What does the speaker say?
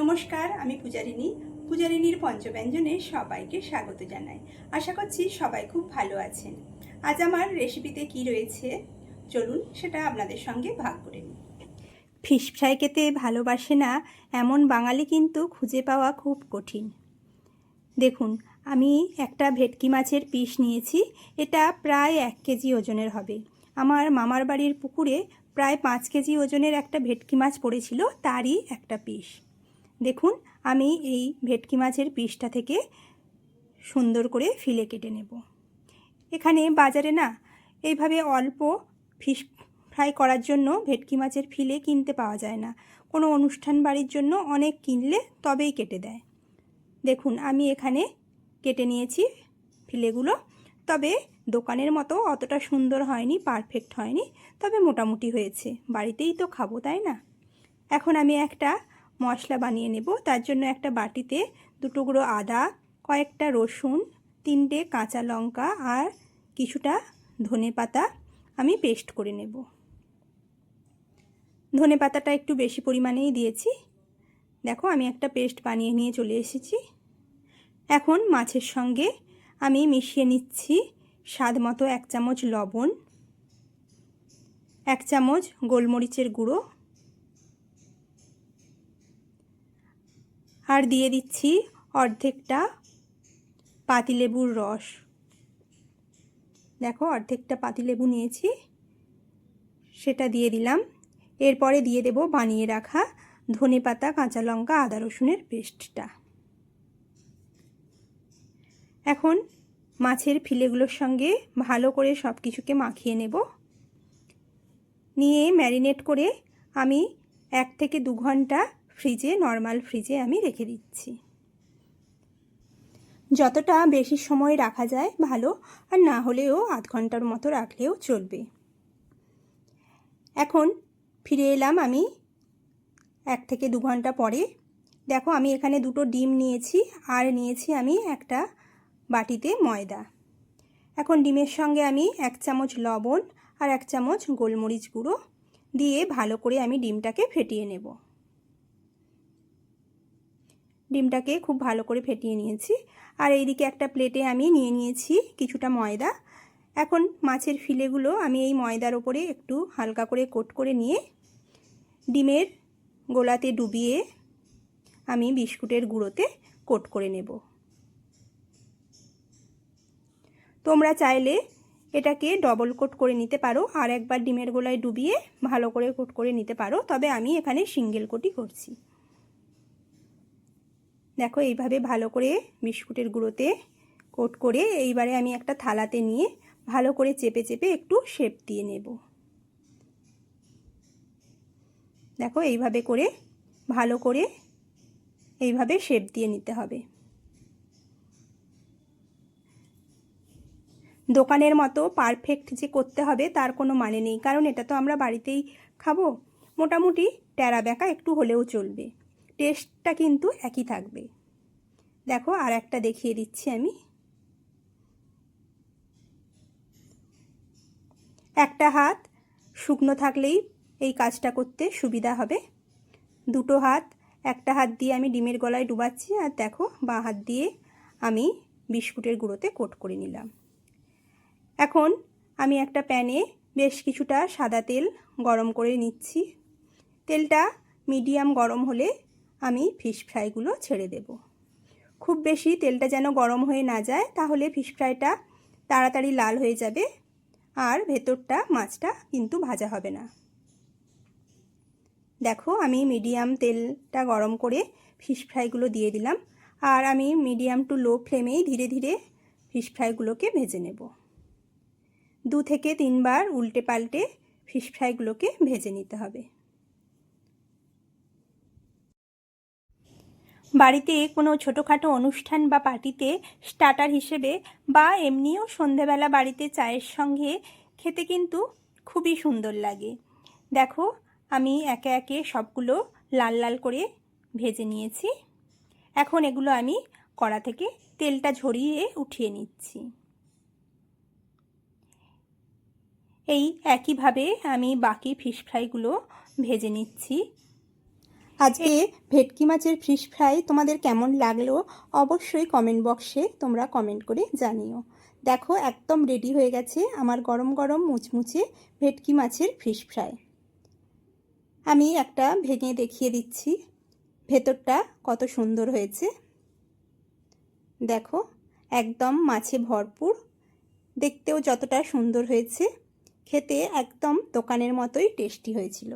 নমস্কার, আমি পূজারিনী পূজারিনীর পঞ্চব্যঞ্জনে সবাইকে স্বাগত জানাই। আশা করছি সবাই খুব ভালো আছেন। আজ আমার রেসিপিতে কি রয়েছে? চলুন সেটা আপনাদের সঙ্গে ভাগ করে নিই। ফিশ ফ্রাই খেতে ভালোবাসে না, এমন বাঙালি কিন্তু খুঁজে পাওয়া খুব কঠিন। দেখুন, আমি একটা ভেটকি মাছের পিস নিয়েছি, এটা প্রায় এক কেজি ওজনের হবে। আমার মামার বাড়ির পুকুরে প্রায় পাঁচ কেজি ওজনের একটা ভেটকি মাছ পড়েছিল, তারই একটা পিস। দেখুন, আমি এই ভেটকি মাছের পিসটা থেকে সুন্দর করে ফিলে কেটে নেব। এখানে বাজারে না, এইভাবে অল্প ফিশ ফ্রাই করার জন্য ভেটকি মাছের ফিলে কিনতে পাওয়া যায় না। কোনো অনুষ্ঠান বাড়ির জন্য অনেক কিনলে তবেই কেটে দেয়। দেখুন, আমি এখানে কেটে নিয়েছি ফিলেগুলো। তবে দোকানের মতো অতটা সুন্দর হয়নি, পারফেক্ট হয়নি, তবে মোটামুটি হয়েছে। বাড়িতেই তো খাব, তাই না? এখন আমি একটা মশলা বানিয়ে নেব। তার জন্য একটা বাটিতে দুটুকরো আদা, কয়েকটা রসুন, তিনটে কাঁচা লঙ্কা আর কিছুটা ধনে পাতা আমি পেস্ট করে নেব। ধনে পাতাটা একটু বেশি পরিমাণেই দিয়েছি। দেখো আমি একটা পেস্ট বানিয়ে নিয়ে চলে এসেছি। এখন মাছের সঙ্গে আমি মিশিয়ে নিচ্ছি স্বাদ মতো এক চামচ লবণ, এক চামচ গোলমরিচের গুঁড়ো আর দিয়ে দিচ্ছি অর্ধেকটা পাতিলেবুর রস। দেখো, অর্ধেকটা পাতিলেবু নিয়েছি, সেটা দিয়ে দিলাম। এরপরে দিয়ে দেব বানিয়ে রাখা ধনে পাতা, কাঁচা লঙ্কা, আদা রসুনের পেস্টটা। এখন মাছের ফিলেগুলোর সঙ্গে ভালো করে সব কিছুকে মাখিয়ে নেব। নিয়ে ম্যারিনেট করে আমি এক থেকে দু ঘণ্টা ফ্রিজে, নর্মাল ফ্রিজে আমি রেখে দিচ্ছি। যতটা বেশি সময় রাখা যায় ভালো, আর না হলেও আধ ঘণ্টার মতো রাখলেও চলবে। এখন ফিরে এলাম আমি এক থেকে দু ঘণ্টা পরে। দেখো, আমি এখানে দুটো ডিম নিয়েছি, আর নিয়েছি আমি একটা বাটিতে ময়দা। এখন ডিমের সঙ্গে আমি এক চামচ লবণ আর এক চামচ গোলমরিচ গুঁড়ো দিয়ে ভালো করে আমি ডিমটাকে ফেটিয়ে নেব। ডিমটাকে খুব ভালো করে ফেটিয়ে নিয়েছি। আর এইদিকে একটা প্লেটে আমি নিয়ে নিয়েছি কিছুটা ময়দা। এখন মাছের ফিলেগুলো আমি এই ময়দার ওপরে একটু হালকা করে কোট করে নিয়ে ডিমের গোলাতে ডুবিয়ে আমি বিস্কুটের গুঁড়োতে কোট করে নেব। তোমরা চাইলে এটাকে ডবল কোট করে নিতে পারো আর একবার ডিমের গোলায় ডুবিয়ে ভালো করে কোট করে নিতে পারো। তবে আমি এখানে সিঙ্গেল কোটই করছি। দেখো এইভাবে ভালো করে বিস্কুটের গুঁড়োতে কোট করে এইবারে আমি একটা থালাতে নিয়ে ভালো করে চেপে চেপে একটু শেপ দিয়ে নেব। দেখো এইভাবে করে ভালো করে এইভাবে শেপ দিয়ে নিতে হবে। দোকানের মতো পারফেক্ট যে করতে হবে তার কোনো মানে নেই, কারণ এটা তো আমরা বাড়িতেই খাব। মোটামুটি ট্যারা ব্যাকা একটু হলেও চলবে। টেস্টটা কিন্তু একই থাকবে। দেখো আর একটা দেখিয়ে দিচ্ছি আমি। একটা হাত শুকনো থাকলেই এই কাজটা করতে সুবিধা হবে। দুটো হাত, একটা হাত দিয়ে আমি ডিমের গলায় ডুবাচ্ছি আর দেখো বা হাত দিয়ে আমি বিস্কুটের গুঁড়োতে কোট করে নিলাম। এখন আমি একটা প্যানে বেশ কিছুটা সাদা তেল গরম করে নিচ্ছি। তেলটা মিডিয়াম গরম হলে আমি ফিশ ফ্রাইগুলো ছেড়ে দেব। খুব বেশি তেলটা যেন গরম হয়ে না যায়, তাহলে ফিশ ফ্রাইটা তাড়াতাড়ি লাল হয়ে যাবে আর ভেতরটা মাছটা কিন্তু ভাজা হবে না। দেখো আমি মিডিয়াম তেলটা গরম করে ফিশ ফ্রাইগুলো দিয়ে দিলাম আর আমি মিডিয়াম টু লো ফ্লেমেই ধীরে ধীরে ফিশ ফ্রাইগুলোকে ভেজে নেব। দু থেকে তিনবার উল্টে পাল্টে ফিশ ফ্রাইগুলোকে ভেজে নিতে হবে। বাড়িতে কোনো ছোটোখাটো অনুষ্ঠান বা পার্টিতে স্টার্টার হিসেবে বা এমনিও সন্ধেবেলা বাড়িতে চায়ের সঙ্গে খেতে কিন্তু খুবই সুন্দর লাগে। দেখো, আমি একে একে সবগুলো লাল লাল করে ভেজে নিয়েছি। এখন এগুলো আমি কড়া থেকে তেলটা ঝরিয়ে উঠিয়ে নিচ্ছি। এই একইভাবে আমি বাকি ফিশ ফ্রাইগুলো ভেজে নিচ্ছি। আজকে ভেটকি মাছের ফিশ ফ্রাই তোমাদের কেমন লাগল অবশ্যই কমেন্ট বক্সে তোমরা কমেন্ট করে জানিও। দেখো একদম রেডি হয়ে গেছে আমার গরম গরম মুচমুচে ভেটকি মাছের ফিশ ফ্রাই আমি একটা ভেঙে দেখিয়ে দিচ্ছি। ভেতরটা কত সুন্দর হয়েছে। দেখো একদম মাছে ভরপুর। দেখতেও যতটা সুন্দর হয়েছে। খেতে একদম দোকানের মতোই টেস্টি হয়েছিল।